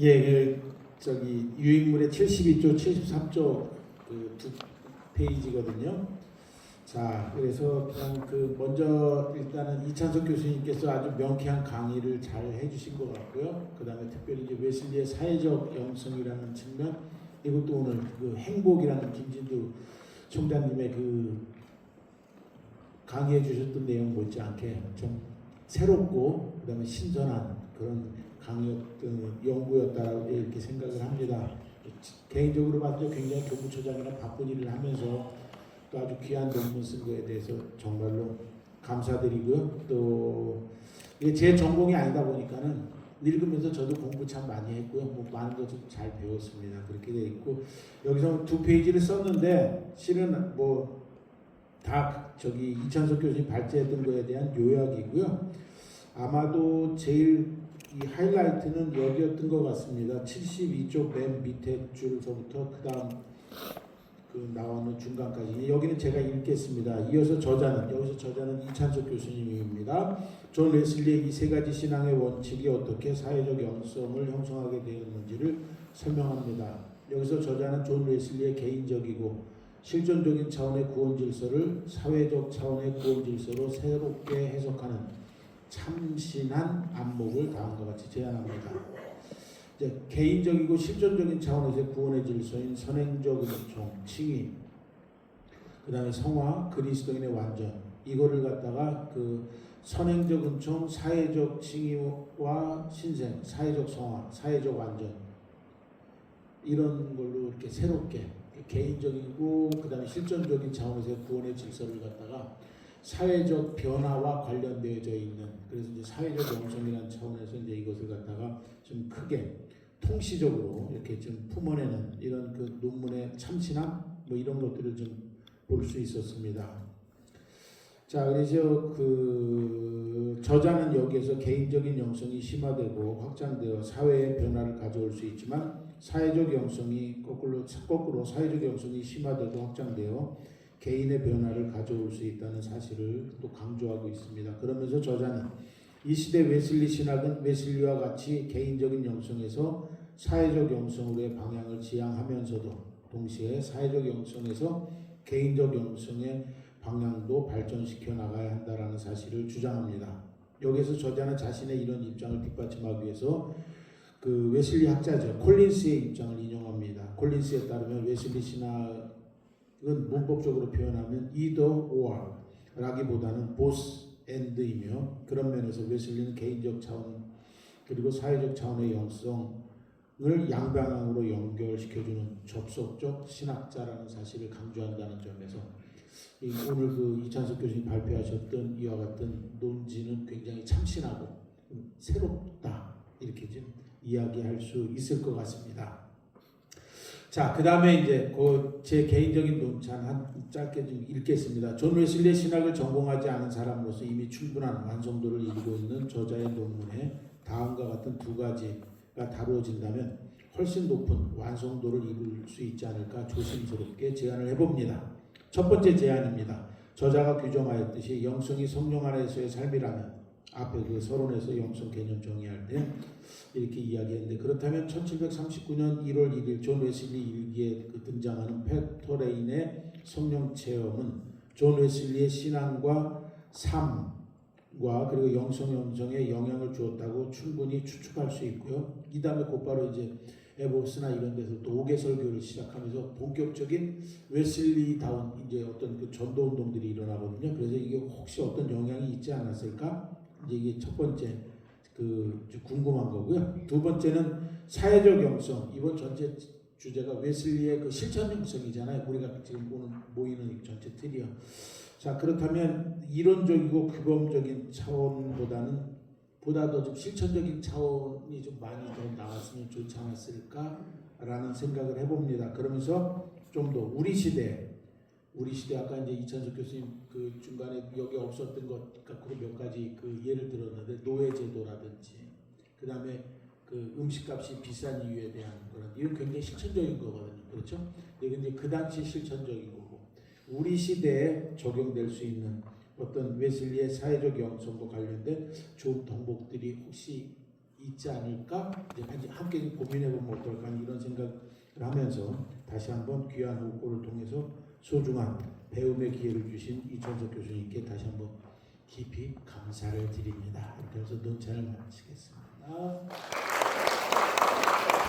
예, 그 저기 유인물의 72조, 73조 그 두 페이지거든요. 자, 그래서 그냥 그 먼저 일단은 이찬석 교수님께서 아주 명쾌한 강의를 잘 해주신 것 같고요. 그 다음에 특별히 이제 웨슬리의 사회적 영성이라는 측면, 이것도 오늘 그 행복이라는 김진두 총장님의 그 강의해 주셨던 내용 못지않게 좀 새롭고 그다음에 신선한 그런 강의였던 연구였다라고 이렇게 생각을 합니다. 개인적으로 봐도 굉장히 교무처장이나 바쁜 일을 하면서 또 아주 귀한 논문 쓴 거에 대해서 정말로 감사드리고요. 또 이게 제 전공이 아니다 보니까는 읽으면서 저도 공부 참 많이 했고요. 뭐 많은 거좀잘 배웠습니다. 그렇게 돼 있고 여기서 두 페이지를 썼는데 실은 뭐 다 저기 이찬석 교수님 발제했던 거에 대한 요약이고요. 아마도 제일 이 하이라이트는 여기였던 것 같습니다. 72쪽 맨 밑에 줄서부터 그 다음 그 나오는 중간까지 여기는 제가 읽겠습니다. 이어서 저자는 여기서 저자는 이찬석 교수님입니다. 존 웨슬리의 이 세 가지 신앙의 원칙이 어떻게 사회적 영성을 형성하게 되었는지를 설명합니다. 여기서 저자는 존 웨슬리의 개인적이고 실존적인 차원의 구원 질서를 사회적 차원의 구원 질서로 새롭게 해석하는 참신한 안목을 다음과 같이 제안합니다. 이제 개인적이고 실존적인 차원에서의 구원의 질서인 선행적 은총, 칭의, 그 다음에 성화, 그리스도인의 완전 이거를 갖다가 그 선행적 은총, 사회적 칭의와 신생, 사회적 성화, 사회적 완전 이런 걸로 이렇게 새롭게 개인적이고 그 다음에 실존적인 차원에서의 구원의 질서를 갖다가 사회적 변화와 관련되어져 있는 그래서 이제 사회적 영성이라는 차원에서 이제 이것을 갖다가 좀 크게 통시적으로 이렇게 좀 품어내는 이런 그 논문의 참신함 뭐 이런 것들을 좀 볼 수 있었습니다. 자 그래서 그 저자는 여기에서 개인적인 영성이 심화되고 확장되어 사회의 변화를 가져올 수 있지만 사회적 영성이 거꾸로 거꾸로 사회적 영성이 심화되고 확장되어 개인의 변화를 가져올 수 있다는 사실을 또 강조하고 있습니다. 그러면서 저자는 이 시대 웨슬리 신학은 웨슬리와 같이 개인적인 영성에서 사회적 영성으로의 방향을 지향하면서도 동시에 사회적 영성에서 개인적 영성의 방향도 발전시켜 나가야 한다라는 사실을 주장합니다. 여기서 저자는 자신의 이런 입장을 뒷받침하기 위해서 그 웨슬리 학자죠 콜린스의 입장을 인용합니다. 콜린스에 따르면 웨슬리 신학 이건 문법적으로 표현하면 either or라기보다는 both and이며 그런 면에서 웨슬리는 개인적 차원 그리고 사회적 차원의 영성을 양방향으로 연결시켜주는 접속적 신학자라는 사실을 강조한다는 점에서 이 오늘 그 이찬석 교수님 발표하셨던 이와 같은 논지는 굉장히 참신하고 새롭다 이렇게 좀 이야기할 수 있을 것 같습니다. 자, 그 다음에 이제 그 제 개인적인 논찬 한 짧게 좀 읽겠습니다. 존 웨슬리의 신학을 전공하지 않은 사람으로서 이미 충분한 완성도를 이루고 있는 저자의 논문에 다음과 같은 두 가지가 다루어진다면 훨씬 높은 완성도를 이룰 수 있지 않을까 조심스럽게 제안을 해봅니다. 첫 번째 제안입니다. 저자가 규정하였듯이 영성이 성령 안에서의 삶이라면 앞에 그 서론에서 영성 개념 정의할 때 이렇게 이야기했는데 그렇다면 1739년 1월 1일 존 웨슬리 일기에 그 등장하는 페토레인의 성령 체험은 존 웨슬리의 신앙과 삶과 그리고 영성 영성에 영향을 주었다고 충분히 추측할 수 있고요. 이 다음에 곧바로 이제 에보스나 이런 데서 도계 설교를 시작하면서 본격적인 웨슬리다운 이제 어떤 그 전도 운동들이 일어나거든요. 그래서 이게 혹시 어떤 영향이 있지 않았을까? 이게 첫 번째 그 궁금한 거고요. 두 번째는 사회적 영성. 이번 전체 주제가 웨슬리의 그 실천 영성이잖아요. 우리가 지금 오늘 모이는 전체 틀이요. 자 그렇다면 이론적이고 규범적인 차원보다는 보다 더 좀 실천적인 차원이 좀 많이 더 나왔으면 좋지 않았을까라는 생각을 해봅니다. 그러면서 좀 더 우리 시대 우리 시대 아까 이제 이찬석 교수님 그 중간에 여기 없었던 것 갖고 몇 가지 그 예를 들었는데 노예 제도라든지 그 다음에 그 음식값이 비싼 이유에 대한 그런 이건 굉장히 실천적인 거거든요, 그렇죠? 이건 이제 그 당시 실천적인 거고 우리 시대에 적용될 수 있는 어떤 웨슬리의 사회적 영성과 관련된 좋은 덕목들이 혹시 있지 않을까? 이제 함께 고민해 보면 어떨까? 이런 생각을 하면서 다시 한번 귀한 호고를 통해서 소중한 배움의 기회를 주신 이천석 교수님께 다시 한번 깊이 감사를 드립니다. 이렇게 해서 논찬을 마치겠습니다.